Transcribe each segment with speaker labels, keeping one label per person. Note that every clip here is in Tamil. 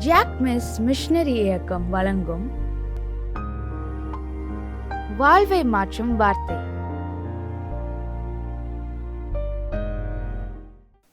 Speaker 1: ஜாக் மிஸ் மிஷனரி இயக்கம் வழங்கும் வாழ்வை மாற்றும் வார்த்தை.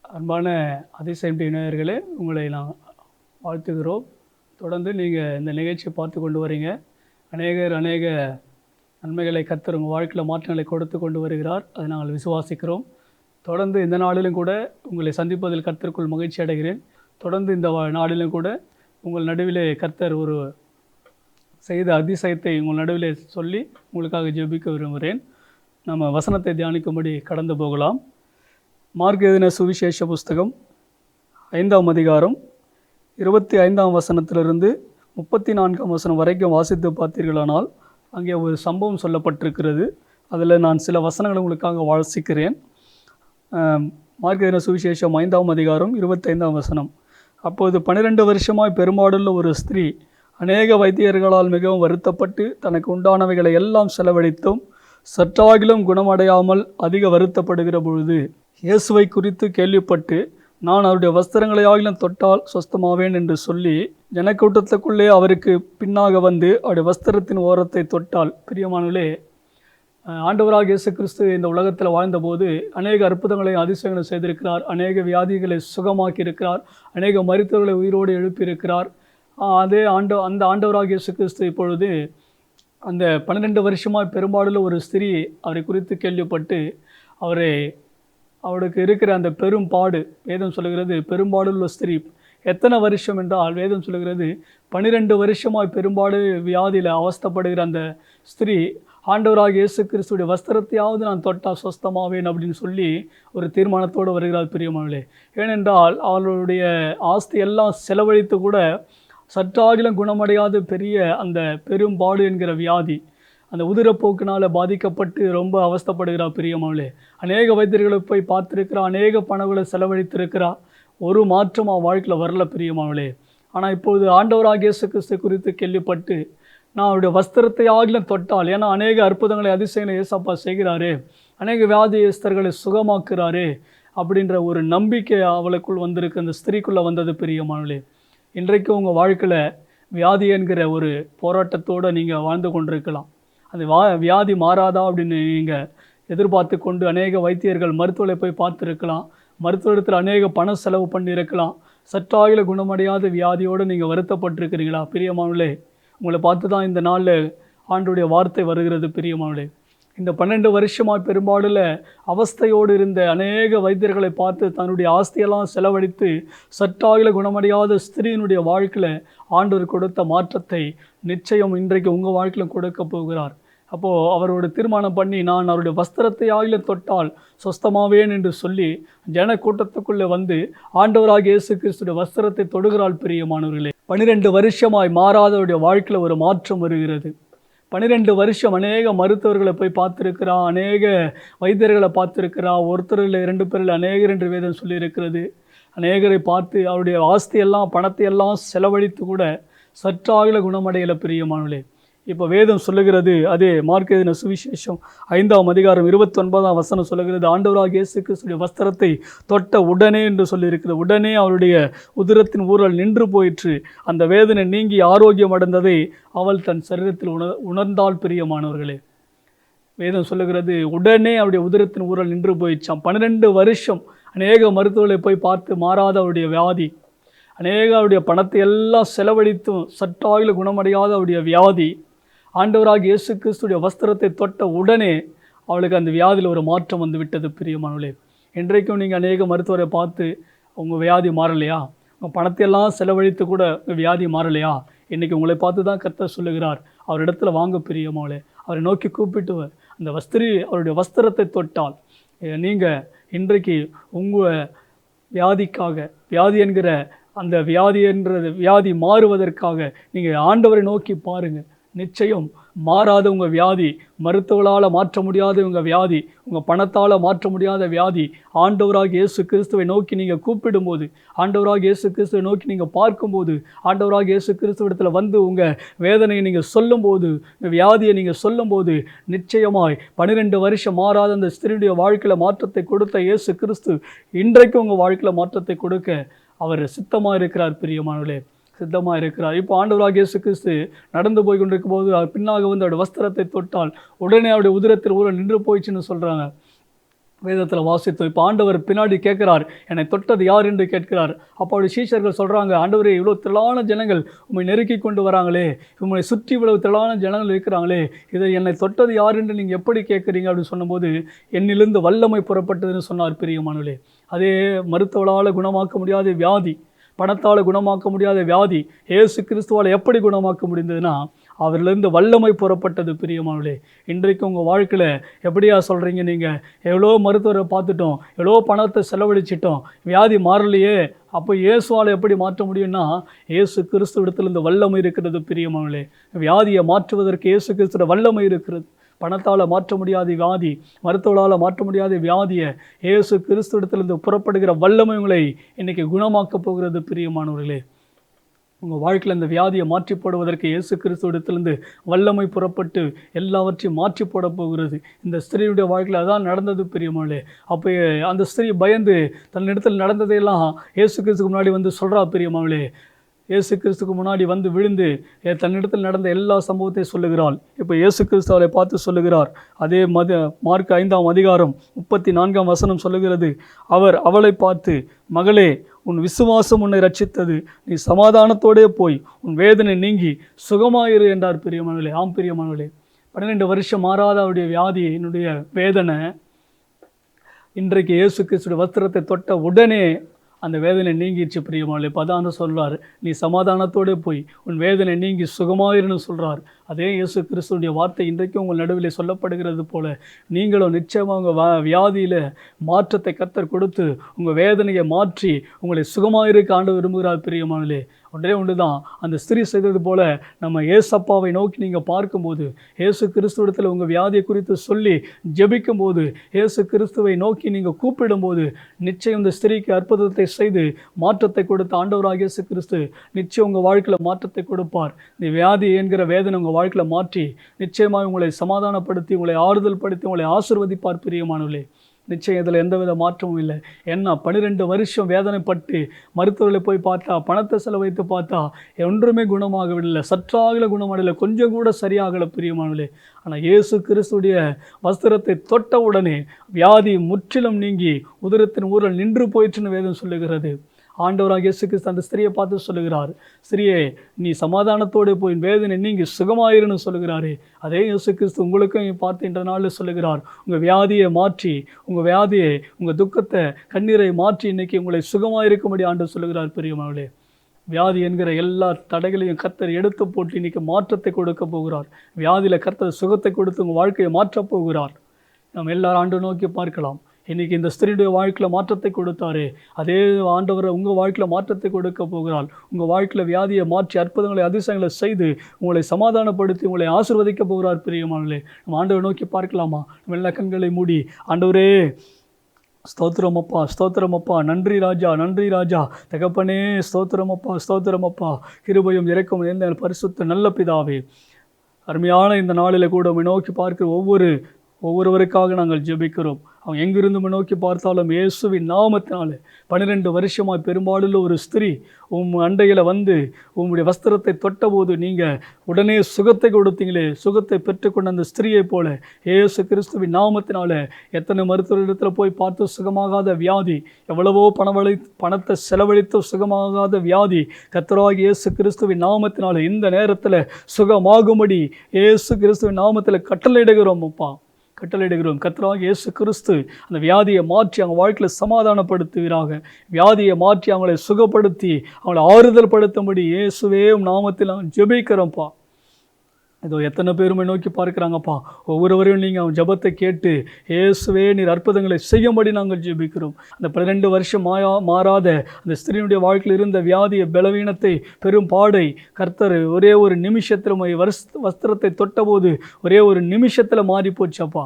Speaker 2: அன்பான அதிசயம் டிவி நேயர்களே உங்களை நான் வாழ்த்துகிறோம். தொடர்ந்து நீங்கள் இந்த நிகழ்ச்சியை பார்த்து கொண்டு வரீங்க. அநேகர் அநேக நன்மைகளை கத்தர் உங்கள் வாழ்க்கையில் மாற்றங்களை கொடுத்து கொண்டு வருகிறார். அதை நாங்கள் விசுவாசிக்கிறோம். தொடர்ந்து இந்த நாளிலும் கூட உங்களை சந்திப்பதில் கர்த்தருக்குள் மகிழ்ச்சி அடைகிறேன். தொடர்ந்து இந்த வா- நாளிலும் கூட உங்கள் நடுவிலே கர்த்தர் ஒரு செய்த அதிசயத்தை உங்கள் நடுவிலே சொல்லி உங்களுக்காக ஜெபிக்க விரும்புகிறேன். நம்ம வசனத்தை தியானிக்கும்படி கடந்து போகலாம். மார்க் சுவிசேஷ புஸ்தகம் ஐந்தாம் அதிகாரம் இருபத்தி ஐந்தாம் வசனத்திலிருந்து முப்பத்தி நான்காம் வசனம் வரைக்கும் வாசித்து பார்த்தீர்களானால் அங்கே ஒரு சம்பவம் சொல்லப்பட்டிருக்கிறது. அதில் நான் சில வசனங்களை உங்களுக்காக வாசிக்கிறேன். மார்க்கதின மார்க் சுவிசேஷம் ஐந்தாம் அதிகாரம் இருபத்தைந்தாம் வசனம். அப்போது பன்னிரெண்டு வருஷமாய் பெருமாடுள்ள ஒரு ஸ்திரீ அநேக வைத்தியர்களால் மிகவும் வருத்தப்பட்டு தனக்கு உண்டானவைகளை எல்லாம் செலவழித்தும் சற்றாகிலும் குணமடையாமல் அதிக வருத்தப்படுகிற பொழுது இயேசுவை குறித்து கேள்விப்பட்டு நான் அவருடைய வஸ்திரங்களை ஆகிலும் தொட்டால் சொஸ்தமாவேன் என்று சொல்லி ஜனக்கூட்டத்துக்குள்ளே அவருக்கு பின்னாக வந்து அவருடைய வஸ்திரத்தின் ஓரத்தை தொட்டால் பிரியமானவர்களே ஆண்டவராக இயேசு கிறிஸ்து இந்த உலகத்தில் வாழ்ந்தபோது அநேக அற்புதங்களை அதிசயங்களை செய்திருக்கிறார். அநேக வியாதிகளை சுகமாக்கி இருக்கிறார் அநேக மருத்துவர்களை உயிரோடு எழுப்பியிருக்கிறார். அதே ஆண்ட அந்த ஆண்டவராக இயேசு கிறிஸ்து இப்பொழுது அந்த பன்னிரெண்டு வருஷமாக பெரும்பாலும் ஒரு ஸ்திரீ அவரை குறித்து கேள்விப்பட்டு அவரை அவளுக்கு இருக்கிற அந்த பெரும் பாடு வேதம் சொல்லுகிறது பெரும்பாடுள்ள ஸ்திரீ எத்தனை வருஷம் என்றால் வேதம் சொல்லுகிறது பன்னிரெண்டு வருஷமாய் பெரும்பாடு வியாதியில் அவஸ்தப்படுகிற அந்த ஸ்திரீ ஆண்டவராக இயேசு கிறிஸ்துடைய வஸ்திரத்தையாவது நான் தொட்டால் சொஸ்தமாவேன் அப்படின்னு சொல்லி ஒரு தீர்மானத்தோடு வருகிறார் பிரியமானே. ஏனென்றால் அவளுடைய ஆஸ்தி எல்லாம் செலவழித்து கூட சற்றாகிலும் குணமடையாத பெரிய அந்த பெரும்பாடு என்கிற வியாதி அந்த உதிரப்போக்கினால் பாதிக்கப்பட்டு ரொம்ப அவஸ்தைப்படுகிறார் பிரியமாவளே அநேக வைத்தியர்களை போய் பார்த்துருக்கிறா அநேக பணங்களை செலவழித்திருக்கிறா ஒரு மாற்றம் அவன் வாழ்க்கையில் வரல பிரியமாவளே ஆனால் இப்போது ஆண்டவராக இயேசு கிறிஸ்து குறித்து கேள்விப்பட்டு நான் அவருடைய வஸ்திரத்தை ஆகிலும் தொட்டால். ஏன்னா அநேக அற்புதங்களை அதிசயங்களை ஏசப்பா செய்கிறாரே. அநேக வியாதியஸ்தர்களை சுகமாக்குறாரே அப்படின்ற ஒரு நம்பிக்கை அவளுக்குள் வந்திருக்கு. அந்த ஸ்திரீக்குள்ளே வந்தது பிரியமானே இன்றைக்கு உங்கள் வாழ்க்கையில் வியாதி என்கிற ஒரு போராட்டத்தோடு நீங்கள் வாழ்ந்து கொண்டிருக்கலாம். அந்த வா வியாதி மாறாதா அப்படின்னு நீங்கள் எதிர்பார்த்து கொண்டு அநேக வைத்தியர்கள் மருத்துவரை போய் பார்த்துருக்கலாம். மருத்துவத்தில் அநேக பணம் செலவு பண்ணியிருக்கலாம். சற்றாகில குணமடையாத வியாதியோடு நீங்கள் வருத்தப்பட்டிருக்கிறீங்களா? பிரியமானே உங்களை பார்த்து தான் இந்த நாளில் ஆண்டுடைய வார்த்தை வருகிறது பிரியமானே இந்த பன்னெண்டு வருஷமாக பெரும்பாலில் அவஸ்தையோடு இருந்த அநேக வைத்தியர்களை பார்த்து தன்னுடைய ஆஸ்தியெல்லாம் செலவழித்து சற்றாகில குணமடையாத ஸ்திரீனுடைய வாழ்க்கையில் ஆண்டவர் கொடுத்த மாற்றத்தை நிச்சயம் இன்றைக்கு உங்கள் வாழ்க்கையில் கொடுக்க போகிறார். அப்போது அவரோட தீர்மானம் பண்ணி நான் அவருடைய வஸ்திரத்தை ஆகில தொட்டால் சொஸ்தமாவேன் என்று சொல்லி ஜன கூட்டத்துக்குள்ளே வந்து ஆண்டவராக இயேசு கிறிஸ்துடைய வஸ்திரத்தை தொடுகிறாள் பிரியமானவர்களே. பன்னிரெண்டு வருஷமாய் மாறாதவருடைய வாழ்க்கையில் ஒரு மாற்றம் வருகிறது. பன்னிரெண்டு வருஷம் அநேக மருத்துவர்களை போய் பார்த்துருக்கிறா அநேக வைத்தியர்களை பார்த்துருக்கிறா ஒருத்தரில் இரண்டு பேரில் அநேகர் என்று வேதம் சொல்லியிருக்கிறது. அநேகரை பார்த்து அவருடைய ஆஸ்தியெல்லாம் பணத்தையெல்லாம் செலவழித்து கூட சற்றாகல குணமடையலை பிரியமானவளே இப்போ வேதம் சொல்லுகிறது அதே மார்க்கெதின சுவிசேஷம் ஐந்தாம் அதிகாரம் இருபத்தொன்பதாம் வசனம் சொல்லுகிறது ஆண்டவராக இயேசு கிறிஸ்துடைய வஸ்திரத்தை தொட்ட உடனே என்று சொல்லியிருக்கிறது உடனே அவருடைய உதிரத்தின் ஊரல் நின்று போயிற்று. அந்த வேதனை நீங்கி ஆரோக்கியம் அடைந்ததை அவள் தன் சரீரத்தில் உணர் உணர்ந்தால் பிரியமானவர்களே. வேதம் சொல்லுகிறது உடனே அவருடைய உதிரத்தின் ஊரல் நின்று போயிடுச்சான் பன்னிரெண்டு வருஷம் அநேக மருத்துவர்களை போய் பார்த்து மாறாத அவருடைய வியாதி அநேக அவருடைய பணத்தை எல்லாம் செலவழித்தும் சற்றாகில குணமடையாத அவருடைய வியாதி ஆண்டவராக இயேசு கிறிஸ்துடைய வஸ்திரத்தை தொட்ட உடனே அவளுக்கு அந்த வியாதியில் ஒரு மாற்றம் வந்து விட்டது பிரியமானவளே இன்றைக்கும் நீங்கள் அநேக மருத்துவரை பார்த்து உங்கள் வியாதி மாறலையா? உங்கள் பணத்தையெல்லாம் செலவழித்து கூட உங்கள் வியாதி மாறலையா? இன்றைக்கி உங்களை பார்த்து தான் கத்த சொல்லுகிறார். அவர் இடத்துல வாங்க பிரியமாவளே அவரை நோக்கி கூப்பிட்டு அந்த வஸ்திரி அவருடைய வஸ்திரத்தை தொட்டால் நீங்கள் இன்றைக்கு உங்கள் வியாதிக்காக வியாதி என்கிற அந்த வியாதி என்றது வியாதி மாறுவதற்காக நீங்கள் ஆண்டவரை நோக்கி பாருங்கள் நிச்சயம் மாறாத உங்கள் வியாதி மருத்துவர்களால் மாற்ற முடியாத உங்கள் வியாதி உங்கள் பணத்தால் மாற்ற முடியாத வியாதி ஆண்டவராக இயேசு கிறிஸ்துவை நோக்கி நீங்கள் கூப்பிடும்போது ஆண்டவராக இயேசு கிறிஸ்துவை நோக்கி நீங்கள் பார்க்கும்போது ஆண்டவராக இயேசு கிறிஸ்துவிடத்தில் வந்து உங்கள் வேதனையை நீங்கள் சொல்லும்போது இந்த வியாதியை நீங்கள் சொல்லும்போது நிச்சயமாய் பன்னிரெண்டு வருஷம் மாறாத அந்த ஸ்திரீடைய வாழ்க்கையில் மாற்றத்தை கொடுத்த இயேசு கிறிஸ்து இன்றைக்கு உங்கள் வாழ்க்கையில் மாற்றத்தை கொடுக்க அவர் சித்தமாக இருக்கிறார் பிரியமானவர்களே. சித்தமாக இருக்கிறார் இப்போ ஆண்டவராக இயேசு கிறிஸ்து நடந்து போய் கொண்டிருக்கும் போது அவர் பின்னாக வந்து அவருடைய வஸ்திரத்தை தொட்டால் உடனே அவருடைய உதிரத்தில் ஊர நின்று போயிடுச்சுன்னு சொல்கிறாங்க வேதத்தில் வாசித்தோம். இப்போ ஆண்டவர் பின்னாடி கேட்குறார் என்னை தொட்டது யார்? என்று கேட்கிறார். அப்போ அவருடைய சீஷர்கள் சொல்கிறாங்க ஆண்டவரே இவ்வளோ திரளான ஜனங்கள் உம்மை நெருக்கி கொண்டு வராங்களே உம்மை சுற்றி இவ்வளவு திரளான ஜனங்கள் இருக்கிறாங்களே இதை என்னை தொட்டது யார் என்று நீங்கள் எப்படி கேட்குறீங்க? அப்படின்னு சொன்னபோது என்னிலிருந்து வல்லமை புறப்பட்டதுன்னு சொன்னார் பிரியமானவர்களே. அதே மருத்துவளால் குணமாக்க முடியாத வியாதி பணத்தால் குணமாக்க முடியாத வியாதி ஏசு கிறிஸ்துவால் எப்படி குணமாக்க முடிந்ததுன்னா அவரிலிருந்து வல்லமை புறப்பட்டது. பிரியமானவர்களே இன்றைக்கு உங்கள் வாழ்க்கையில் எப்படியா சொல்கிறீங்க நீங்கள் எவ்வளோ மருத்துவரை பார்த்துட்டோம் எவ்வளோ பணத்தை செலவழிச்சிட்டோம் வியாதி மாறலையே அப்போ இயேசுவால் எப்படி மாற்ற முடியும்னா இயேசு கிறிஸ்து இடத்துல இந்த வல்லமை இருக்கிறது. பிரியமானவர்களே வியாதியை மாற்றுவதற்கு இயேசு கிறிஸ்துவோட வல்லமை இருக்கிறது. பணத்தால் மாற்ற முடியாத வியாதி மருத்துவளால் மாற்ற முடியாத வியாதியை இயேசு கிறிஸ்துவிடத்திலிருந்து புறப்படுகிற வல்லமை உங்களை இன்னைக்கு குணமாக்கப் போகிறது பிரியமானவர்களே. உங்கள் வாழ்க்கையில் அந்த வியாதியை மாற்றி போடுவதற்கு இயேசு கிறிஸ்துவிடத்திலிருந்து வல்லமை புறப்பட்டு எல்லாவற்றையும் மாற்றி போட போகிறது. இந்த ஸ்திரீயுடைய வாழ்க்கையில் அதான் நடந்தது பெரியமாளே அப்போ அந்த ஸ்திரீ பயந்து தன்னிடத்தில் நடந்ததையெல்லாம் இயேசு கிறிஸ்துக்கு முன்னாடி வந்து சொல்கிறா பிரியமாவளே இயேசு கிறிஸ்துக்கு முன்னாடி வந்து விழுந்து தன்னிடத்தில் நடந்த எல்லா சம்பவத்தையும் சொல்லுகிறாள். இப்போ இயேசு கிறிஸ்து அவளை பார்த்து சொல்லுகிறார். அதே மத மார்க் ஐந்தாம் அதிகாரம் முப்பத்தி நான்காம் வசனம் சொல்லுகிறது அவர் அவளை பார்த்து மகளே உன் விசுவாசம் உன்னை ரட்சித்தது நீ சமாதானத்தோடே போய் உன் வேதனை நீங்கி சுகமாயிரு என்றார் பிரியமானவளே ஆம் பிரியமானவளே பன்னிரெண்டு வருஷம் மாறாத அவருடைய வியாதி என்னுடைய வேதனை. இன்றைக்கு இயேசு கிறிஸ்துடைய வஸ்திரத்தை தொட்ட உடனே அந்த வேதனை நீங்கிடுச்சு பிரியமாளே பதான சொல்கிறார் நீ சமாதானத்தோடே போய் உன் வேதனை நீங்கி சுகமாயிருன்னு சொல்கிறார் அதே இயேசு கிறிஸ்துடைய வார்த்தை இன்றைக்கும் உங்கள் நடுவில் சொல்லப்படுகிறது போல நீங்களும் நிச்சயமாக உங்கள் வா வியாதியில் மாற்றத்தை கத்தர் கொடுத்து உங்கள் வேதனையை மாற்றி உங்களை சுகமாயிருக்க ஆண்டு விரும்புகிறார் பிரியமானலே ஒன்றே ஒன்று தான் அந்த ஸ்திரீ செய்தது போல நம்ம ஏசப்பாவை நோக்கி நீங்கள் பார்க்கும்போது ஏசு கிறிஸ்துவிடத்தில் உங்கள் வியாதியை குறித்து சொல்லி ஜெபிக்கும்போது ஏசு கிறிஸ்துவை நோக்கி நீங்கள் கூப்பிடும்போது நிச்சயம் இந்த ஸ்திரீக்கு அற்புதத்தை செய்து மாற்றத்தை கொடுத்த ஆண்டவராக இயேசு கிறிஸ்து நிச்சயம் உங்கள் வாழ்க்கையில் மாற்றத்தை கொடுப்பார். இந்த வியாதி என்கிற வேதனை உங்கள் வாழ்க்கையில் மாற்றி நிச்சயமாக உங்களை சமாதானப்படுத்தி உங்களை ஆறுதல் படுத்தி உங்களை ஆசிர்வதிப்பார் பிரியமானவர்களே. நிச்சயம் இதில் எந்தவித மாற்றமும் இல்லை. என்ன பன்னிரெண்டு வருஷம் வேதனைப்பட்டு மருத்துவர்களை போய் பார்த்தா பணத்தை செலவைத்து பார்த்தா ஒன்றுமே குணமாகவில்லை. சற்றாகல குணமடையலை. கொஞ்சம் கூட சரியாகலை பிரியமானவில்லை ஆனால் இயேசு கிறிஸ்துடைய வஸ்திரத்தை தொட்ட உடனே வியாதி முற்றிலும் நீங்கி உதிரத்தின் ஊரில் நின்று போயிற்றுன்னு வேதம் சொல்லுகிறது. ஆண்டவராக இயேசு கிறிஸ்து அந்த ஸ்திரியை பார்த்து சொல்லுகிறார் ஸ்திரியே நீ சமாதானத்தோடு போய் வேதனை நீங்கள் சுகமாயிருன்னு சொல்லுகிறாரே. அதே இயேசு கிறிஸ்து உங்களுக்கும் பார்த்து இன்ற நாளில் சொல்லுகிறார் உங்கள் வியாதியை மாற்றி உங்கள் வியாதியை உங்கள் துக்கத்தை கண்ணீரை மாற்றி இன்னைக்கு உங்களை சுகமாயிருக்கும்படி ஆண்டு சொல்லுகிறார் பெரியமாவளே வியாதி என்கிற எல்லா தடைகளையும் கர்த்தர் எடுத்து போட்டு இன்னைக்கு மாற்றத்தை கொடுக்க போகிறார். வியாதியில் கர்த்தர் சுகத்தை கொடுத்து உங்கள் வாழ்க்கையை மாற்றப் போகிறார். நாம் எல்லாரும் ஆண்டு நோக்கி பார்க்கலாம். இன்றைக்கி இந்த ஸ்திரீடைய வாழ்க்கையில் மாற்றத்தை கொடுத்தாரே. அதே ஆண்டவரை உங்கள் வாழ்க்கையில் மாற்றத்தை கொடுக்க போகிறாள் உங்கள் வாழ்க்கையில் வியாதியை மாற்றி அற்புதங்களை அதிசயங்களை செய்து உங்களை சமாதானப்படுத்தி உங்களை ஆசிர்வதிக்க போகிறார் பிரியமானே நம்ம ஆண்டவரை நோக்கி பார்க்கலாமா? நம்ம எல்லா கண்களை மூடி ஆண்டவரே ஸ்தோத்திரம் அப்பா ஸ்தோத்திரம் அப்பா. நன்றி ராஜா நன்றி ராஜா. தகப்பனே ஸ்தோத்திரம் அப்பா ஸ்தோத்திரம் அப்பா. கிருபையும் இறக்கும் எந்த பரிசுத்த நல்ல பிதாவே. அருமையான இந்த நாளில் கூட நோக்கி பார்க்கிற ஒவ்வொரு ஒவ்வொருவருக்காக நாங்கள் ஜெபிக்கிறோம். அவன் எங்கிருந்து நோக்கி பார்த்தாலும் இயேசுவின் நாமத்தினாலே பன்னிரெண்டு வருஷமாக பெரும்பாலுள்ள ஒரு ஸ்திரீ உம் அண்டையில் வந்து உம்முடைய வஸ்திரத்தை தொட்டபோது நீங்கள் உடனே சுகத்தை கொடுத்தீங்களே சுகத்தை பெற்றுக்கொண்ட அந்த ஸ்திரீயை போல இயேசு கிறிஸ்துவின் நாமத்தினால எத்தனை மருத்துவரிடத்தில் போய் பார்த்து சுகமாகாத வியாதி எவ்வளவோ பணவழி பணத்தை செலவழித்து சுகமாகாத வியாதி கத்தராகி இயேசு கிறிஸ்துவின் நாமத்தினால இந்த நேரத்தில் சுகமாகும்படி இயேசு கிறிஸ்துவின் நாமத்தில் கட்டளையிடுகிறோம் அப்பா. கட்டளையிடுகிறோம். கத்தராக இயேசு கிறிஸ்து அந்த வியாதியை மாற்றி அவங்க வாழ்க்கையில் சமாதானப்படுத்துவீராக. வியாதியை மாற்றி அவங்களை சுகப்படுத்தி அவங்களை ஆறுதல் படுத்தும்படி இயேசுவே நாமத்தில் நாங்கள் ஜெபிக்கிறோம்ப்பா. இதோ எத்தனை பேருமே நோக்கி பார்க்குறாங்கப்பா? ஒவ்வொருவரையும் நீங்கள் அவன் ஜெபத்தை கேட்டு இயேசுவே நீர் அற்புதங்களை செய்யும்படி நாங்கள் ஜெபிக்கிறோம். அந்த பன்னிரெண்டு வருஷம் மாயா மாறாத அந்த ஸ்திரீனுடைய வாழ்க்கையில் இருந்த வியாதிய பலவீனத்தை பெரும் பாடை கர்த்தர் ஒரே ஒரு நிமிஷத்தில் வஸ் வஸ்திரத்தை தொட்டபோது ஒரே ஒரு நிமிஷத்தில் மாறி போச்சப்பா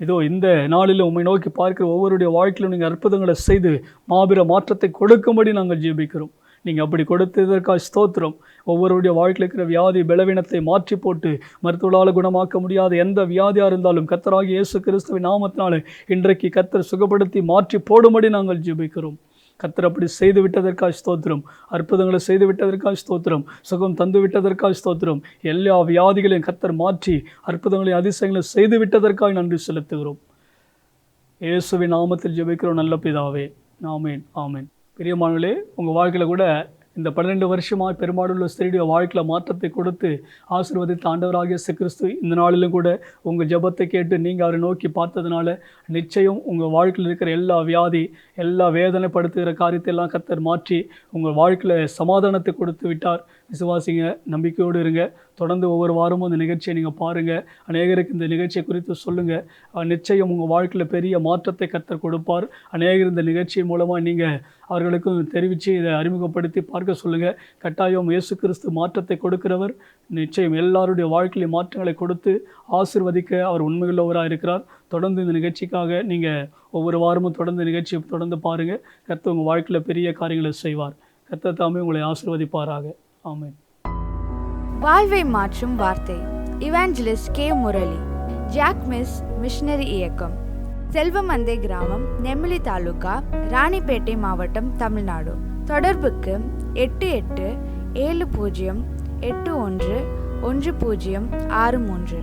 Speaker 2: இதோ இந்த நாளில் உம்மை நோக்கி பார்க்கிற ஒவ்வொருடைய வாழ்க்கையிலும் நீங்கள் அற்புதங்களை செய்து மாபெரும் மாற்றத்தை கொடுக்கும்படி நாங்கள் ஜெபிக்கிறோம். நீங்கள் அப்படி கொடுத்ததற்காக ஸ்தோத்திரம். ஒவ்வொருடைய வாழ்க்கையில் இருக்கிற வியாதி பலவீனத்தை மாற்றி போட்டு மருத்துவளால் குணமாக்க முடியாத எந்த வியாதியாக இருந்தாலும் கத்தராகி இயேசு கிறிஸ்துவின் நாமத்தினால இன்றைக்கு கத்தர் சுகப்படுத்தி மாற்றி போடும்படி நாங்கள் ஜெபிக்கிறோம். கத்தர் அப்படி செய்து விட்டதற்காக ஸ்தோத்திரம். அற்புதங்களை செய்து விட்டதற்காக ஸ்தோத்திரம். சுகம் தந்து விட்டதற்காக ஸ்தோத்திரம். எல்லா வியாதிகளையும் கத்தர் மாற்றி அற்புதங்களையும் அதிசயங்களையும் செய்து விட்டதற்காக நன்றி செலுத்துகிறோம். இயேசுவின் நாமத்தில் ஜெபிக்கிறோம். நல்ல பிதாவே. ஆமேன். ஆமேன். பிரியமானங்களே உங்கள் வாழ்க்கையில் கூட இந்த பன்னிரெண்டு வருஷமாக பெரும்பாலுள்ள ஸ்திரீடைய வாழ்க்கையில் மாற்றத்தை கொடுத்து ஆசீர்வதித்த ஆண்டவராகிய கிறிஸ்து இந்த நாளிலும் கூட உங்கள் ஜெபத்தை கேட்டு நீங்கள் அவரை நோக்கி பார்த்ததுனால நிச்சயம் உங்கள் வாழ்க்கையில் இருக்கிற எல்லா வியாதி எல்லா வேதனைப்படுத்துகிற காரியத்தை எல்லாம் கத்தர் மாற்றி உங்கள் வாழ்க்கையில் சமாதானத்தை கொடுத்து விட்டார். விசுவாசிங்க நம்பிக்கையோடு இருங்க. தொடர்ந்து ஒவ்வொரு வாரமும் இந்த நிகழ்ச்சியை நீங்கள் பாருங்கள் அநேகருக்கு இந்த நிகழ்ச்சியை குறித்து சொல்லுங்கள் நிச்சயம் உங்கள் வாழ்க்கையில் பெரிய மாற்றத்தை கத்தர் கொடுப்பார். அநேகர் இந்த நிகழ்ச்சியின் மூலமாக நீங்கள் அவர்களுக்கும் தெரிவித்து இதை அறிமுகப்படுத்தி பார்க்க சொல்லுங்கள் கட்டாயம் இயேசு கிறிஸ்து மாற்றத்தை கொடுக்கிறவர். நிச்சயம் எல்லாருடைய வாழ்க்கையிலும் மாற்றங்களை கொடுத்து ஆசிர்வதிக்க அவர் உண்மையுள்ளவராக இருக்கிறார். தொடர்ந்து இந்த நிகழ்ச்சிக்காக நீங்கள் ஒவ்வொரு வாரமும் தொடர்ந்து நிகழ்ச்சியை தொடர்ந்து பாருங்கள் கற்று உங்கள் வாழ்க்கையில் பெரிய காரியங்களை செய்வார். கத்த தாமே உங்களை ஆசிர்வதிப்பாராக.
Speaker 1: வாழ்வை மாற்றும் வார்த்தை. Evangelist K. முரளி. ஜாக் மிஸ் மிஷனரி இயக்கம். செல்வமந்தை கிராமம் நெமிலி தாலுகா ராணிப்பேட்டை மாவட்டம் தமிழ்நாடு. தொடர்புக்கு எட்டு எட்டு ஏழு பூஜ்ஜியம் எட்டு ஒன்று ஒன்று பூஜ்ஜியம் ஆறு மூன்று.